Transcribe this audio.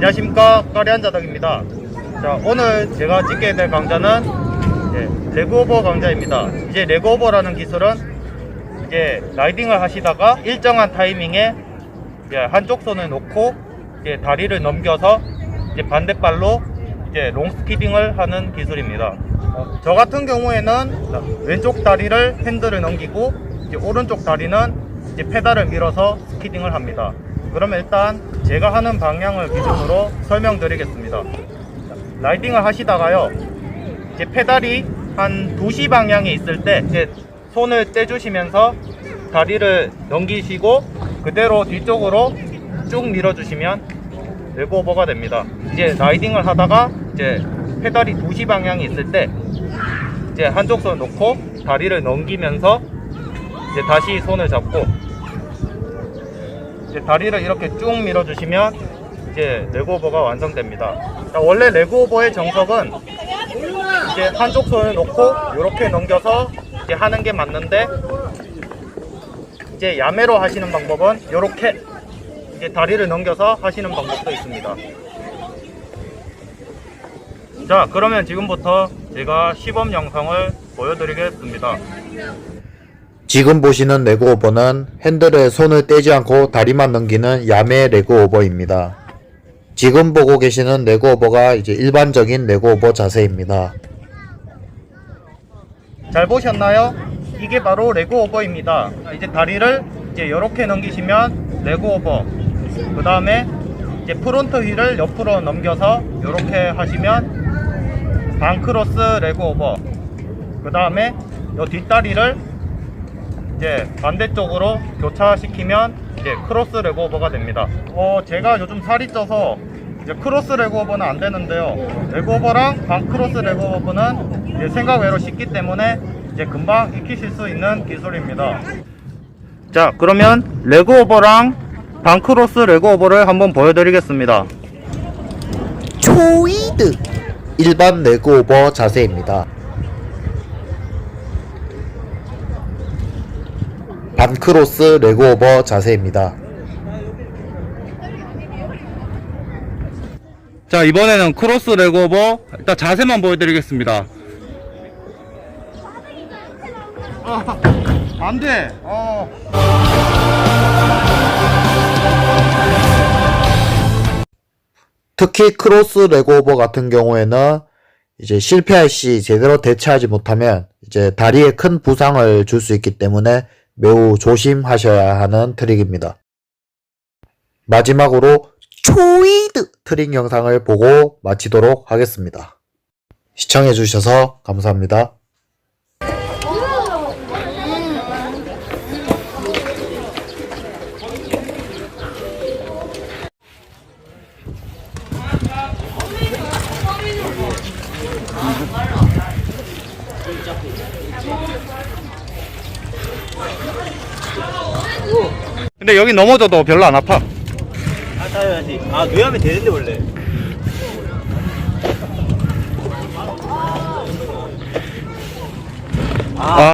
안녕하십니까? 까리한자덕입니다. 자 오늘 제가 찍게 될 강좌는 이제 레그오버 강좌입니다. 이제 레그오버라는 기술은 이제 라이딩을 하시다가 일정한 타이밍에 이제 한쪽 손을 놓고 이제 다리를 넘겨서 이제 반대발로 이제 롱스키딩을 하는 기술입니다. 어, 저 같은 경우에는 왼쪽 다리를 핸들을 넘기고 이제 오른쪽 다리는 이제 페달을 밀어서 스키딩을 합니다. 그러면 일단 제가 하는 방향을 기준으로 설명드리겠습니다. 라이딩을 하시다가요, 이제 페달이 한 2시 방향에 있을 때 이제 손을 떼주시면서 다리를 넘기시고 그대로 뒤쪽으로 쭉 밀어주시면 레그오버가 됩니다. 이제 라이딩을 하다가 이제 페달이 2시 방향에 있을 때 이제 한쪽 손 놓고 다리를 넘기면서 이제 다시 손을 잡고 이제 다리를 이렇게 쭉 밀어주시면 이제 레그오버가 완성됩니다. 자, 원래 레그오버의 정석은 이제 한쪽 손을 놓고 이렇게 넘겨서 이제 하는 게 맞는데 이제 야매로 하시는 방법은 이렇게 이제 다리를 넘겨서 하시는 방법도 있습니다. 자, 그러면 지금부터 제가 시범 영상을 보여드리겠습니다. 지금 보시는 레그오버는 핸들에 손을 떼지 않고 다리만 넘기는 야매 레그오버입니다. 지금 보고 계시는 레그오버가 이제 일반적인 레그오버 자세입니다. 잘 보셨나요? 이게 바로 레그오버입니다. 이제 다리를 이제 이렇게 넘기시면 레그오버. 그 다음에 이제 프론트 휠을 옆으로 넘겨서 이렇게 하시면 반크로스 레그오버. 그 다음에 이 뒷다리를 이제 반대쪽으로 교차시키면 이제 크로스 레그오버가 됩니다. 어, 제가 요즘 살이 쪄서 이제 크로스 레그오버는 안 되는데요. 레그오버랑 반크로스 레그오버는 이제 생각 외로 쉽기 때문에 이제 금방 익히실 수 있는 기술입니다. 자, 그러면 레그오버랑 반크로스 레그오버를 한번 보여드리겠습니다. 초이드 일반 레그오버 자세입니다. 반크로스 레그오버 자세입니다. 자, 이번에는 크로스 레그오버 일단 자세만 보여드리겠습니다. 아, 안 돼. 어. 특히 크로스 레그오버 같은 경우에는 이제 실패할 시 제대로 대처하지 못하면 이제 다리에 큰 부상을 줄 수 있기 때문에 매우 조심하셔야 하는 트릭입니다. 마지막으로 초이드 트릭 영상을 보고 마치도록 하겠습니다. 시청해주셔서 감사합니다. 근데 여기 넘어져도 별로 안 아파. 아, 따야지. 아, 뇌하면 되는데, 원래. 아.